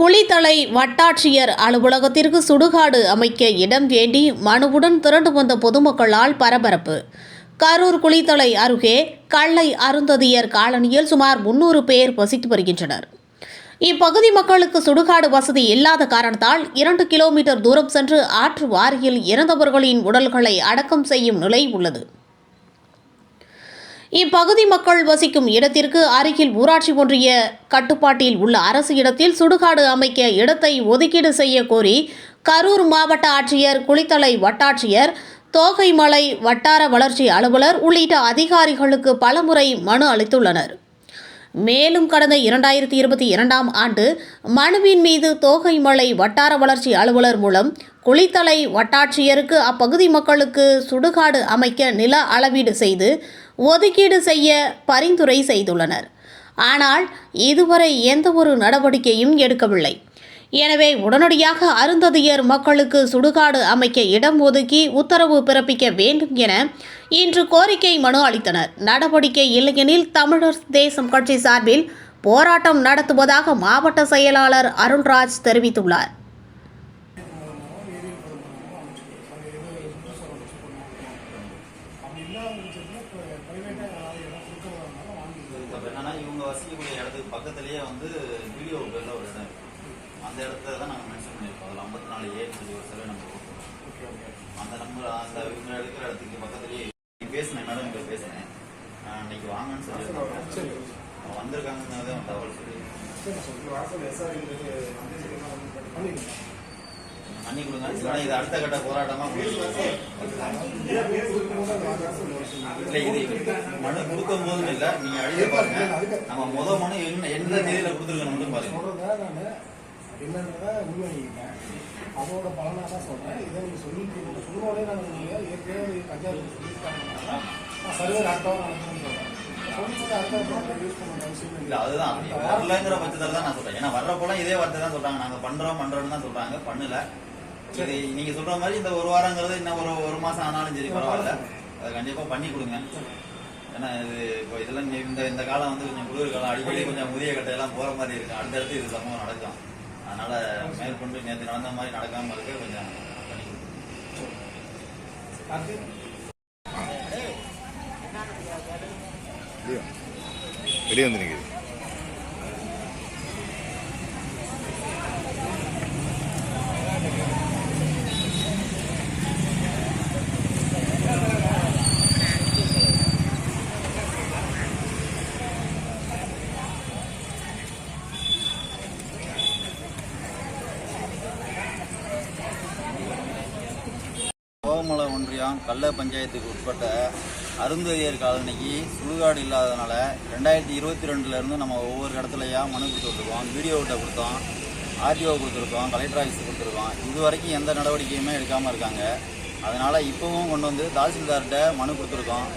குளித்தலை வட்டாட்சியர் அலுவலகத்திற்கு சுடுகாடு அமைக்க இடம் வேண்டி மனுவுடன் திரண்டு வந்த பொதுமக்களால் பரபரப்பு. கரூர் குளித்தலை அருகே கள்ளை அருந்ததியர் காலனியில் சுமார் முன்னூறு பேர் வசித்து வருகின்றனர். இப்பகுதி மக்களுக்கு சுடுகாடு வசதி இல்லாத காரணத்தால் இரண்டு கிலோமீட்டர் தூரம் சென்று ஆற்று வாரியில் இறந்தவர்களின் உடல்களை அடக்கம் செய்யும் நிலை உள்ளது. இப்பகுதி மக்கள் வசிக்கும் இடத்திற்கு அருகில் ஊராட்சி ஒன்றிய கட்டுப்பாட்டில் உள்ள அரசு இடத்தில் சுடுகாடு அமைக்க இடத்தை ஒதுக்கீடு செய்ய கோரி கரூர் மாவட்ட ஆட்சியர் குளித்தலை வட்டாட்சியர் தோகைமலை வட்டார வளர்ச்சி அலுவலர் உள்ளிட்ட அதிகாரிகளுக்கு பலமுறை மனு அளித்துள்ளனர். மேலும் கடந்த இரண்டாயிரத்தி இருபத்தி இரண்டாம் ஆண்டு மனுவின் மீது தோகைமலை வட்டார வளர்ச்சி அலுவலர் மூலம் குளித்தலை வட்டாட்சியருக்கு அப்பகுதி மக்களுக்கு சுடுகாடு அமைக்க நில அளவீடு செய்து ஒதுக்கீடு செய்ய பரிந்துரை செய்துள்ளனர். ஆனால் இதுவரை எந்த ஒரு நடவடிக்கையும் எடுக்கவில்லை. எனவே உடனடியாக அருந்ததியர் மக்களுக்கு சுடுகாடு அமைக்க இடம் ஒதுக்கி உத்தரவு பிறப்பிக்க வேண்டும் என இன்று கோரிக்கை மனு அளித்தனர். நடவடிக்கை இல்லையெனில் தமிழர் தேசம் கட்சி சார்பில் போராட்டம் நடத்துவதாக மாவட்ட செயலாளர் அருள்ராஜ் தெரிவித்துள்ளார் இப்போ என்னன்னா இவங்க வசிக்கக்கூடிய இடத்துக்கு பக்கத்துலேயே வந்து வீடியோ பேரில் ஒரு இடம் இருக்கு. அந்த இடத்த தான் நாங்கள் மென்ஷன் பண்ணியிருக்கோம். அதில் ஐம்பத்தி நாலு ஏன்னு சொல்லி ஒரு சர்வே நம்பர் கொடுத்துருக்கோம். அந்த நம்பர் அந்த இவங்க இருக்கிற இடத்துக்கு பக்கத்துலேயே பேசினேன் மேடம் இங்கே பேசினேன். இன்னைக்கு வாங்கன்னு அவங்க வந்திருக்காங்கன்னு தான் தகவல் சொல்லி பண்ணி கொடுங்க இல்லைன்னா இது அடுத்த கட்ட போராட்டமா இல்லை இது மனு கொடுக்கும் போதும் இல்லை நீங்க அழிய பாருங்க. நம்ம முத மனு என்ன எந்த தேதியில கொடுத்துருக்கணும் மட்டும் பாருங்க. சொல்றத நானு அதோட பலனாக தான் சொல்றேன். இதை நீங்க சொல்லிட்டு நீங்க நாங்கள் நான் ஏற்கனவே கஞ்சாவுக்கு சொல்லியிருக்காங்க நான் சர்வே சொல்றேன். இல்ல அதுதான். அப்படி வரலங்கிற பட்சத்துல தான் நான் சொல்றேன். ஏன்னா வர்றப்போலாம் இதே வார்த்தை தான் சொல்றாங்க. நாங்க பண்றோம் பண்றோம்னு தான் சொல்றாங்க. பண்ணல. இது நீங்க சொல்ற மாதிரி இந்த ஒரு வாரங்கிறது இன்னும் ஒரு ஒரு மாசம் ஆனாலும் சரி பரவாயில்ல. அதை கண்டிப்பா பண்ணி கொடுங்க. ஏன்னா இது இப்போ இதெல்லாம் இந்த இந்த காலம் வந்து கொஞ்சம் குளிர் காலம் அடிக்கடி கொஞ்சம் முதிய கட்டையெல்லாம் போற மாதிரி இருக்கு. அடுத்தடுத்து இது சம்பவம் நடக்கும். அதனால மேற்கொண்டு நேற்று நடந்த மாதிரி நடக்காம இருக்க கொஞ்சம் பண்ணி கொடுங்க. அடுத்து வெளியே வந்து ஒன்றியம் கள்ள பஞ்சாயத்துக்கு உட்பட்ட அருந்ததியர் காலனிக்கு சுடுகாடு இல்லாதனால ரெண்டாயிரத்தி இருபத்தி ரெண்டுலேருந்து நம்ம ஒவ்வொரு இடத்துலையா மனு கொடுத்துருக்கோம் வீடியோவிட்ட கொடுத்தோம். ஆர்டிஓ கொடுத்துருக்கோம். கலெக்டர் ஆஃபீஸ் கொடுத்துருக்கோம். இது வரைக்கும் எந்த நடவடிக்கையுமே எடுக்காமல் இருக்காங்க. அதனால் இப்போவும் கொண்டு வந்து தாசில்தார்கிட்ட மனு கொடுத்துருக்கோம்.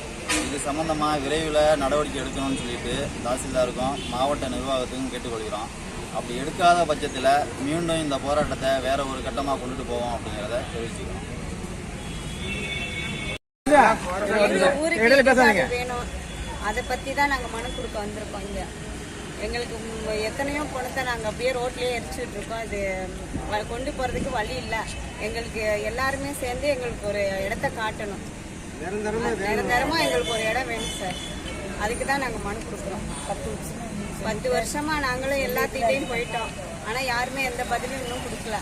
இது சம்மந்தமாக விரைவில் நடவடிக்கை எடுக்கணும்னு சொல்லிட்டு தாசில்தாருக்கும் மாவட்ட நிர்வாகத்துக்கும் கேட்டுக்கொள்கிறோம். அப்படி எடுக்காத பட்சத்தில் மீண்டும் இந்த போராட்டத்தை வேறு ஒரு கட்டமாக கொண்டுட்டு போவோம் அப்படிங்கிறத தெரிவிச்சுக்கிறோம். வேணும்? அதை பத்தி தான் நாங்க மனு கொடுக்க வந்திருக்கோம் இங்க. எங்களுக்கு எத்தனையோ பணத்தை நாங்க அப்படியே ரோட்லயே எரிச்சுட்டு இருக்கோம். வ- கொண்டு போறதுக்கு வழி இல்ல. எங்களுக்கு எல்லாருமே சேர்ந்து எங்களுக்கு ஒரு இடத்த காட்டணும். நிரந்தரமா எங்களுக்கு ஒரு இடம் வேணும் சார். அதுக்கு தான் நாங்க மனு கொடுக்குறோம். பத்து வருஷமா நாங்களும் எல்லாத்திட்டையும் போயிட்டோம். ஆனா யாருமே எந்த பதிலும் இன்னும் கொடுக்கல.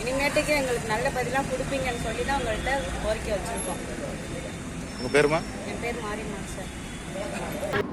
இனிமேட்டுக்கு எங்களுக்கு நல்ல பதிலா கொடுப்பீங்கன்னு சொல்லி தான் உங்கள்கிட்ட கோரிக்கை வச்சிருக்கோம். உங்கள் பேருமா என் பேர் மாரியம்மா சார்